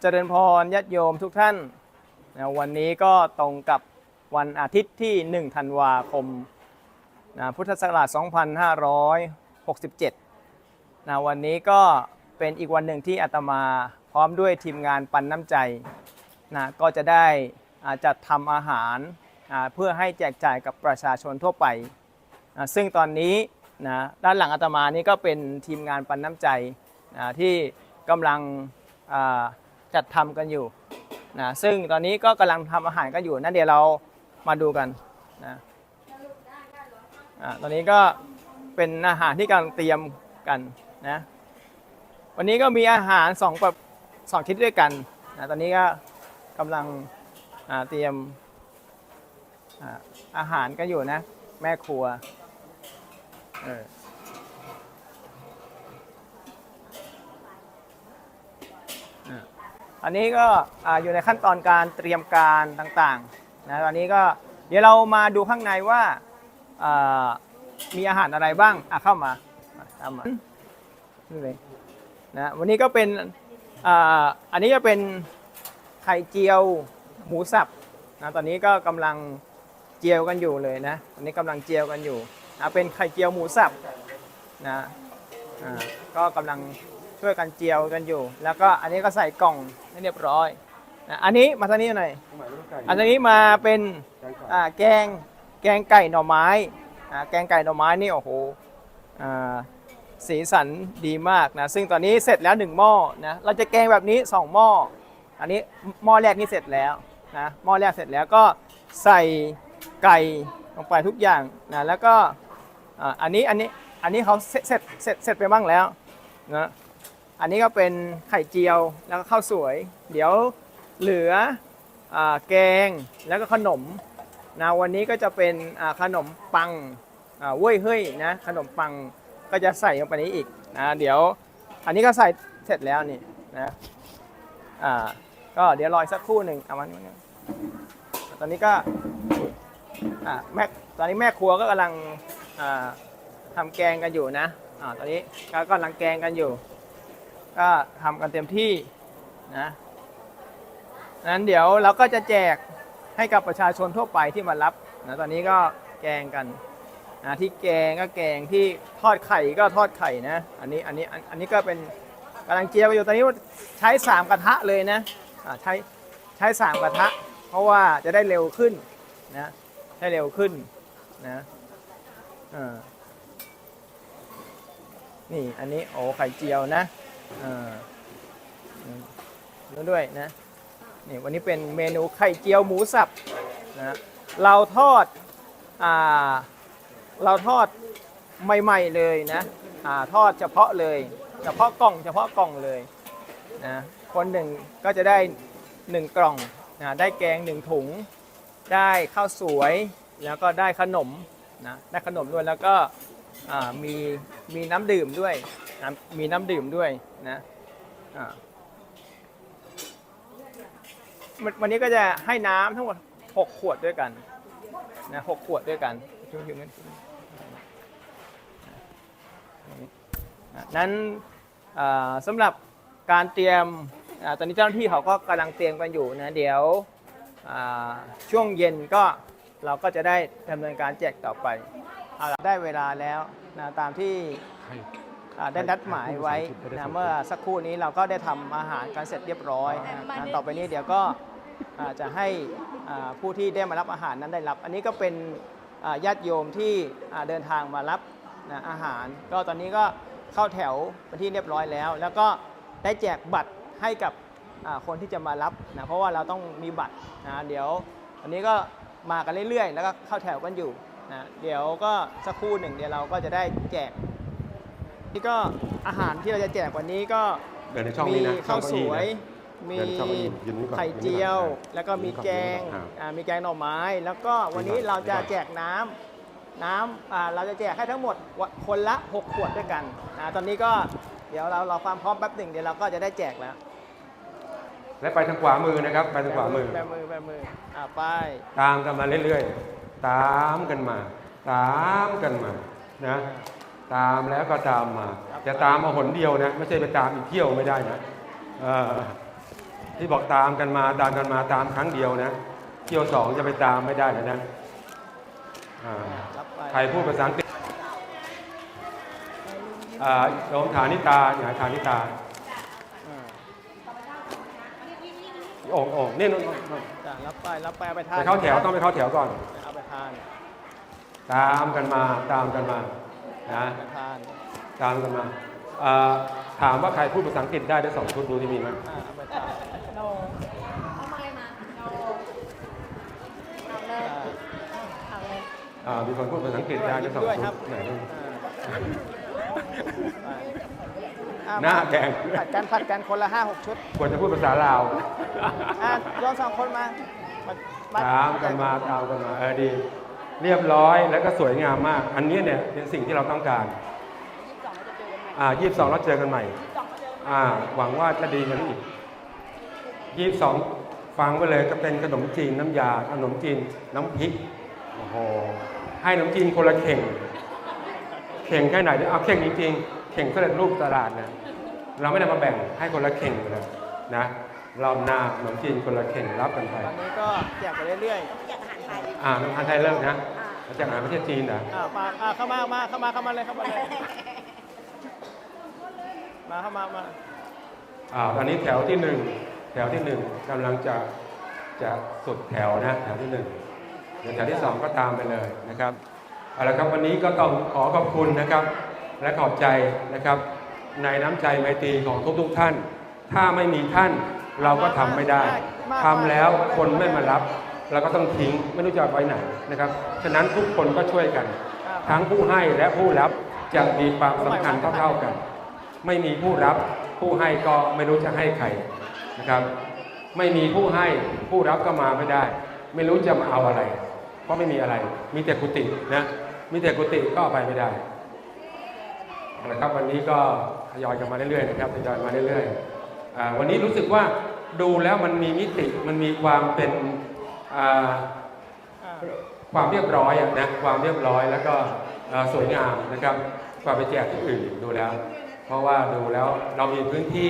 เจริญพรญาติโยมทุกท่านนะวันนี้ก็ตรงกับวันอาทิตย์ที่ 1 ธันวาคมนะพุทธศักราช 2567นะวันนี้ก็เป็นอีกวันหนึ่งที่อาตมาพร้อมด้วยทีมงานปันน้ำใจนะก็จะได้จัดทำอาหารเพื่อให้แจกจ่ายกับประชาชนทั่วไปนะซึ่งตอนนี้นะด้านหลังอาตมานี่ก็เป็นทีมงานปันน้ำใจนะที่กำลัง จัดทำกันอยู่นะซึ่งตอนนี้ก็กำลังทำอาหารกันอยู่นั่นเดี๋ยวเรามาดูกันนะตอนนี้ก็เป็นอาหารที่กำลังเตรียมกันนะวันนี้ก็มีอาหารสองแบบสองชนิดด้วยกันนะตอนนี้ก็กำลังเตรียมอาอาหารกันอยู่นะ แม่ครัวเออ อันนี้ก็อยู่ในขั้นตอนการเตรียมการต่างๆนะตอนนี้ก็เดี๋ยวเรามาดูข้างในว่ามีอาหารอะไรบ้างอะเข้ามาตามมานี่เลยนะวันนี้ก็เป็นอันนี้ก็เป็นไข่เจียวหมูสับนะตอนนี้ก็กำลังเจียวกันอยู่เลยนะอันนี้กำลังเจียวกันอยู่นะเป็นไข่เจียวหมูสับนะก็กำลัง ช่วยกันเจียวกันอยู่ แล้วก็อันนี้ก็ใส่กล่องให้เรียบร้อยนะอันนี้มาทางนี้หน่อยอันนี้มาเป็นอ่าแกงแกงไก่หน่อไม้อ่าแกงไก่หน่อไม้นี่โอ้โหอ่าสีสันดีมากนะซึ่งตอนนี้เสร็จแล้วหนึ่งหม้อนะเราจะแกงแบบนี้สองหม้อ อันนี้หม้อแรกนี่เสร็จแล้วนะหม้อแรกเสร็จแล้วก็ใส่ไก่ลงไปทุกอย่างนะแล้วก็อันนี้อันนี้อันนี้เขาเสร็จเสร็จเสร็จเสร็จไปบ้างแล้วนะ อันนี้ก็เป็นไข่เจียวแล้วก็ข้าวสวย เดี๋ยวเหลืออแกงแล้วก็ขนมนะวันนี้ก็จะเป็นขนมปังอ่าเว้ยเฮ้ยนะขนมปังก็จะใส่ลงไปนี้อีกนะเดี๋ยวอันนี้ก็ใส่เสร็จแล้วนี่นะอ่าก็เดี๋ยวรออีกสักครู่หนึ่งเอามันตอนนี้ก็อ่าแม่ตอนนี้แม่ครัวก็กำลังอ่าทำแกงกันอยู่นะอ่าตอนนี้ก็กำลังแกงกันอยู่ ก็ทำกันเต็มที่นะนั้นเดี๋ยวเราก็จะแจกให้กับประชาชนทั่วไปที่มารับนะตอนนี้ก็แกงกันนะที่แกงก็แกงที่ทอดไข่ก็ทอดไข่นะ อันนี้อันนี้อันนี้ก็เป็นกำลังเจียวอยู่ตอนนี้ใช้3กระทะเลยนะใช้ใช้3กระทะ เพราะว่าจะได้เร็วขึ้นนะได้เร็วขึ้นนะอ่านี่อันนี้โอ้ไข่เจียวนะ อ่าแล้วด้วยนะนี่วันนี้เป็นเมนูไข่เจียวหมูสับนะเราทอดอ่าเราทอดใหม่ๆเลยนะอ่าทอดเฉพาะเลย เฉพาะกล่อง เฉพาะกล่องเลยนะคนหนึ่งก็จะได้หนึ่งกล่องนะได้แกงหนึ่งถุง ได้ข้าวสวยแล้วก็ได้ขนมนะได้ขนมด้วยแล้วก็มีมีน้ำดื่มด้วยนะมีน้ำดื่มด้วย นะอ่าวันนี้ก็จะให้น้ำทั้งหมด6ขวดด้วยกันนะหกขวดด้วยกันชิวๆงั้นนั้นสำหรับการเตรียมอตอนนี้เจ้าหน้าที่เขาก็กำลังเตรียมกันอยู่นะเดี๋ยวช่วงเย็นก็เราก็จะได้ดำเนินการแจกต่อไปเอาได้เวลาแล้วนะตามที่ ได้นัดหมายไว้นะเมื่อสักครู่นี้เราก็ได้ทำอาหารกันเสร็จเรียบร้อยนะต่อไปนี้เดี๋ยวก็จะให้ผู้ที่ได้มารับอาหารนั้นได้รับ อันนี้ก็เป็นญาติโยมที่เดินทางมารับอาหาร ก็ตอนนี้ก็เข้าแถวเป็นที่เรียบร้อยแล้ว แล้วก็ได้แจกบัตรให้กับคนที่จะมารับนะเพราะว่าเราต้องมีบัตรนะเดี๋ยวอันนี้ก็มากันเรื่อยๆ แล้วก็เข้าแถวกันอยู่นะเดี๋ยวก็สักครู่หนึ่งเดี๋ยวเราก็จะได้แจก นี่ก็อาหารที่เราจะแจกวันนี้ก็เดินในช่องมีนี้นะช่ข้าอวงเก้สอี้วยนะมีเดินช่องนี้ยืนนี่ก่อนไข่ยืนนี่ก่อนเจียวอ่าแล้วก็มีแกงยืนนี่ก่อนอ่ามีแกงหน่อไม้ แล้วก็วันนี้ยืนก่อนเราจะยืนก่อนแจกน้ำน้ำอ่าเราจะแจกให้ทั้งหมดคนละ 6 ขวดด้วยกันอ่าตอนนี้ก็เดี๋ยวเราเราความพร้อมแป๊บหนึ่งเดี๋ยวเราก็จะได้แจกแล้ว และไปทางขวามือนะครับ ไปทางขวามือแบมือแบมืออ่าไปตามกันมาเรื่อยๆ ตามกันมา ตามกันมานะ ตามแล้วก็ตามมา จะตามมาหนเดียวนะ ไม่ใช่ไปตามอีกเที่ยวไม่ได้นะเออที่บอกตามกันมาตามกันมาตามครั้งเดียวนะ เที่ยวสองจะไปตามไม่ได้แล้วนะอ่ารับไปใครพูดภาษาอังกฤษอ่าโยมฐานิตาอย่าฐานิตาอ่าโอ่งโอ่งนี่นู่นนู่นนู่นจ้ะรับไปรับไปเอาไปทานไปเข้าแถวต้องไปเข้าแถวก่อนเอาไปทาน ตามกันมาตามกันมา นะไปทานตามกันมาอ่าถามว่าใครพูดภาษาอังกฤษได้ได้สองชุดดูที่มีไหมอ่าเอาไปทานโนเอาไม้มาโนเอาเลยเอาเลยอ่ามีคนพูดภาษาอังกฤษได้ได้สองด้วยชุครัดบไหนดูอ่าไปอ่หน้าแดงผัดกันผัดกันคนละห้าหกชุดควรจะพูดภาษาลาวอะโยนสองคนมามาตามกันมาตามกันมาเออดี เรียบร้อยแล้วก็สวยงามมาก อันนี้เนี่ยเป็นสิ่งที่เราต้องการอ่ายี่สิบสองเราเจอกันใหม่อ่าหวังว่าจะดีกว่านี้อีกยี่สิบสองฟังไปเลยก็เป็นขนมจีนน้ำยาขนมจีนน้ำพริกโอ้โหให้ขนมจีนคนละเข่ง เข่งแค่ไหนเนี่ยเอาเข่งจริงๆเข่งสำเร็จรูปตลาดนะเราไม่ได้มาแบ่งให้คนละเข่งเลยนะ รอบหน้าขนมจีนคนละเข่งรับกันไปตอนนี้ก็แจกไปเรื่อยอยากอาหารไทยอ่าน้ำพันไทยเลิกนะอ่ามาจากอาหารประเทศจีนเหรอๆอ่ามาอ่าเข้ามามาเข้ามาเข้ามาเลยเข้ามาเลยมาเข้ามามาอ่าตอนนี้แถวที่หนึ่งแถวที่หนึ่งกำลังจะจะสุดแถวนะแถวที่หนึ่งเดี๋ยวแถวที่สองก็ตามไปเลยนะครับเอาละครับวันนี้ก็ต้องขอขอบคุณนะครับ และขอบใจนะครับ ในน้ำใจไมตรีของทุกๆท่าน ถ้าไม่มีท่าน เราก็ทำไม่ได้ทำแล้วคนไม่มารับ เราก็ต้องทิ้งไม่รู้จะเอาไว้ไหนนะครับ ฉะนั้นทุกคนก็ช่วยกันอ่าทั้งผู้ให้และผู้รับจะมีความสำคัญเท่าๆกัน ไม่มีผู้รับผู้ให้ก็ไม่รู้จะให้ใครนะครับ ไม่มีผู้ให้ผู้รับก็มาไม่ได้ ไม่รู้จะมาเอาอะไร เพราะไม่มีอะไร มีแต่กุฏินะมีแต่กุฏิก็เอาไปไม่ได้เอาละครับวันนี้ก็ทยอยกันมาเรื่อยๆนะครับทยอยมาเรื่อยๆอ่าวันนี้รู้สึกว่า ดูแล้วมันมีมิติมันมีความเป็นความเรียบร้อยนะความเรียบร้อยแล้วก็สวยงามนะครับกว่าไปแจกที่อื่นดูแล้ว เพราะว่าดูแล้วเรามีพื้นที่